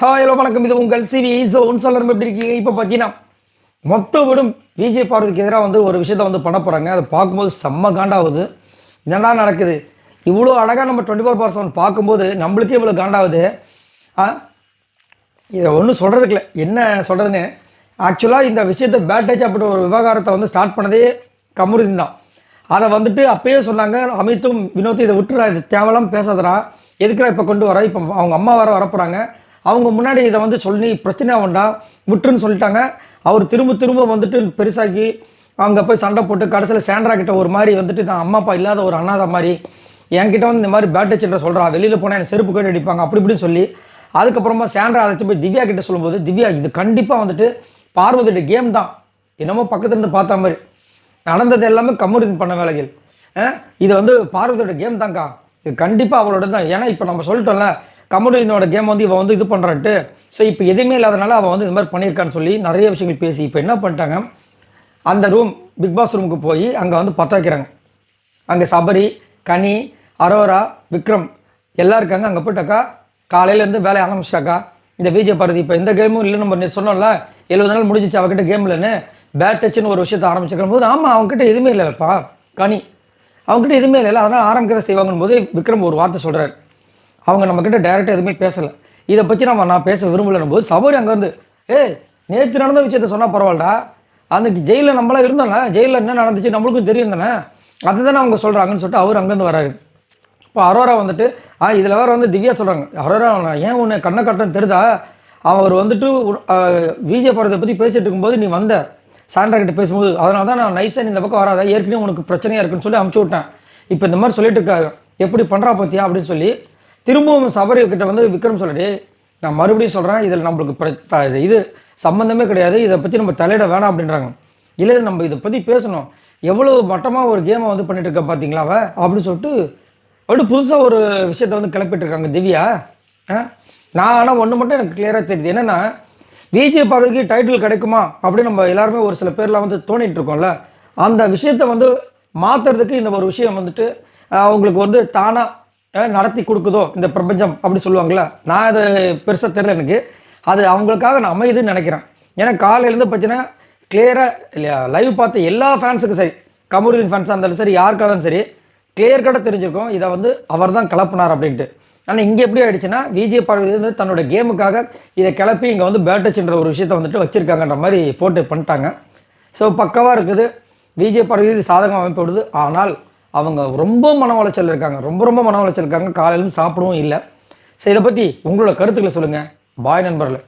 Hi hello வணக்கம். இது உங்கள் சிவி ஒன் சொல்லரும் எப்படி இருக்கீங்க? இப்போ பார்த்தீங்கன்னா மொத்த விடும் விஜய் பார்வதிக்கு எதிராக வந்து ஒரு விஷயத்த வந்து பண்ண போகிறாங்க அதை பார்க்கும்போது செம்ம காண்டாகுது. என்னடா நடக்குது? இவ்வளோ அழகாக நம்ம டுவெண்ட்டி ஃபோர் பர்சன்ட் பார்க்கும்போது நம்மளுக்கே இவ்வளோ காண்டாகுது. ஆ? இதை ஒன்றும் சொல்கிறதுக்கு இல்லை. என்ன சொல்கிறதுன்னு ஆக்சுவலாக இந்த விஷயத்தை பேட்டேஜ் டச் அப்படி ஒரு விவகாரத்தை வந்து ஸ்டார்ட் பண்ணதே கமருதீன் தான். அதை வந்துட்டு அப்பயே சொன்னாங்க. அமித்தும் வினோத்தும் இதை விட்டுறா இது தேவலாம் பேசாதடா. எதுக்குறா இப்போ கொண்டு வர? இப்போ அவங்க அம்மா வர வரப்போகிறாங்க அவங்க முன்னாடி இதை வந்து சொல்லி பிரச்சனை வேண்டாம் விட்டுருன்னு சொல்லிட்டாங்க. அவர் திரும்ப திரும்ப வந்துட்டு பெருசாக்கி அங்கே போய் சண்டை போட்டு கடைசியில் சேண்ட்ரா கிட்ட ஒரு மாதிரி வந்துட்டு நான் அம்மா அப்பா இல்லாத ஒரு அண்ணாத மாதிரி என்கிட்ட வந்து இந்த மாதிரி பேட் டச்சுன்ற சொல்கிறா வெளியில் போனால் எனக்கு செருப்பு கேட்டு அடிப்பாங்க அப்படி இப்படின்னு சொல்லி அதுக்கப்புறமா சேண்ட்ரா அழைச்சி போய் திவ்யா கிட்ட சொல்லும்போது திவ்யா இது கண்டிப்பாக வந்துட்டு பார்வதியோட கேம் தான். என்னமோ பக்கத்துலேருந்து பார்த்த மாதிரி. நடந்தது எல்லாமே கம்முறுதி பண்ண வேலைகள். இது வந்து பார்வதியோட கேம் தான்க்கா. இது கண்டிப்பாக அவளோட தான். ஏன்னா இப்போ நம்ம சொல்லிட்டோம்ல கமருதீனோட கேம் வந்து இவன் வந்து இது பண்ணுறான்ட்டு ஸோ இப்போ எதுவுமே இல்லாதனால அவன் வந்து இது மாதிரி பண்ணியிருக்கான்னு சொல்லி நிறைய விஷயங்கள் பேசி இப்போ என்ன பண்ணிட்டாங்க? அந்த ரூம் பிக் பாஸ் ரூமுக்கு போய் அங்கே வந்து பற்ற வைக்கிறாங்க. அங்கே சபரி கனி அரோரா விக்ரம் எல்லாம் இருக்காங்க. அங்கே போயிட்டாக்கா காலையிலேருந்து வேலையை ஆரம்பிச்சிட்டாக்கா. இந்த விஜய் பாரதி இப்போ எந்த கேமும் இல்லை நம்ம சொன்னோம்ல எழுபது நாள் முடிஞ்சிச்சு அவகிட்ட கேம் இல்லைன்னு. பேட் டச்சுன்னு ஒரு விஷயத்தை ஆரம்பிச்சிருக்கும் போது ஆமாம் அவங்ககிட்ட எதுவுமே இல்லைப்பா கனி. அவங்ககிட்ட எதுவுமே இல்லை அதனால் ஆரம்பிக்கிறத செய்வாங்கன்னு போது விக்ரம் ஒரு வார்த்தை சொல்கிறார் அவங்க நம்மக்கிட்ட டைரெக்டாக எதுவுமே பேசலை. இதை பற்றி நம்ம நான் பேச விரும்பலன்னும் போது சபரி அங்கேருந்து ஏ நேற்று நடந்த விஷயத்த சொன்னால் பரவாயில்லடா. அன்றைக்கு ஜெயிலில் நம்மளாம் இருந்தோம்ல ஜெயிலில் என்ன நடந்துச்சு நம்மளுக்கும் தெரியும் தானே. அதை தானே அவங்க சொல்கிறாங்கன்னு சொல்லிட்டு அவர் அங்கேருந்து வராரு. இப்போ அரோரா வந்துட்டு ஆ இதில் வேறு வந்து திவ்யா சொல்கிறாங்க அரோரா ஏன் உன்னை கண்ணை கட்டன்னு தெரிதா? அவர் வந்துட்டு விஜய் படத்தை பற்றி பேசிகிட்டு இருக்கும்போது நீ வந்த. சாண்ட்ரா கிட்ட பேசும்போது அதனால தான் நான் நைஸாக நீ இந்த பக்கம் வராத. ஏற்கனவே உனக்கு பிரச்சனையாக இருக்குன்னு சொல்லி அமுச்சு விட்டேன். இப்போ இந்த மாதிரி சொல்லிட்டு இருக்காரு. எப்படி பண்ணுறா பார்த்தியா அப்படின்னு சொல்லி திரும்பவும் சபரி கிட்ட வந்து விக்ரம் சொல்லி நான் மறுபடியும் சொல்கிறேன் இதில் நம்மளுக்கு இது சம்மந்தமே கிடையாது இதை பற்றி நம்ம தலையிட வேணாம் அப்படின்றாங்க. இல்லை நம்ம இதை பற்றி பேசணும். எவ்வளோ மட்டமாக ஒரு கேமை வந்து பண்ணிட்டு இருக்க பார்த்தீங்களா அப்படின்னு சொல்லிட்டு அப்படி புதுசாக ஒரு விஷயத்த வந்து கிளப்பிட்டு இருக்காங்க திவ்யா. ஆ? நான் ஆனால் ஒன்று மட்டும் எனக்கு கிளியராக தெரியுது. என்னென்னா விஜய் பார்வதிக்கு டைட்டில் கிடைக்குமா? அப்படின்னு நம்ம எல்லாருமே ஒரு சில பேர்லாம் வந்து தோணிட்டு இருக்கோம்ல. அந்த விஷயத்தை வந்து மாற்றுறதுக்கு இந்த ஒரு விஷயம் வந்துட்டு அவங்களுக்கு வந்து தானாக நடத்தி கொடுக்குதோ இந்த பிரபஞ்சம் அப்படி சொல்லுவாங்களா நான் அது பெருசாக தெரில எனக்கு. அது அவங்களுக்காக நான் அமையுதுன்னு நினைக்கிறேன். ஏன்னா காலையிலேருந்து பார்த்தீங்கன்னா கிளியராக இல்லையா லைவ் பார்த்த எல்லா ஃபேன்ஸுக்கும் சரி. கமருதீன் ஃபேன்ஸாக இருந்தாலும் சரி யாருக்காக இருந்தாலும் சரி கிளியர் கட்டாக தெரிஞ்சிருக்கும். இதை வந்து அவர் தான் கிளப்புனார் அப்படின்ட்டு. ஆனால் இங்கே எப்படி ஆயிடுச்சுன்னா விஜய் பார்வதி வந்து தன்னோட கேமுக்காக இதை கிளப்பி இங்கே வந்து பேட்டச்சுன்ற ஒரு விஷயத்தை வந்துட்டு வச்சுருக்காங்கன்ற மாதிரி போட்டு பண்ணிட்டாங்க. ஸோ பக்கவாக இருக்குது. விஜய் பார்வதி சாதகம் அமைப்படுது ஆனால் அவங்க ரொம்ப மன உளைச்சல் இருக்காங்க. ரொம்ப ரொம்ப மன உளைச்சல் இருக்காங்க. காலையிலும் சாப்பிடவும் இல்லை. ஸோ இதை பற்றி உங்களோட கருத்துக்களை சொல்லுங்கள் பாய் நண்பர்களை.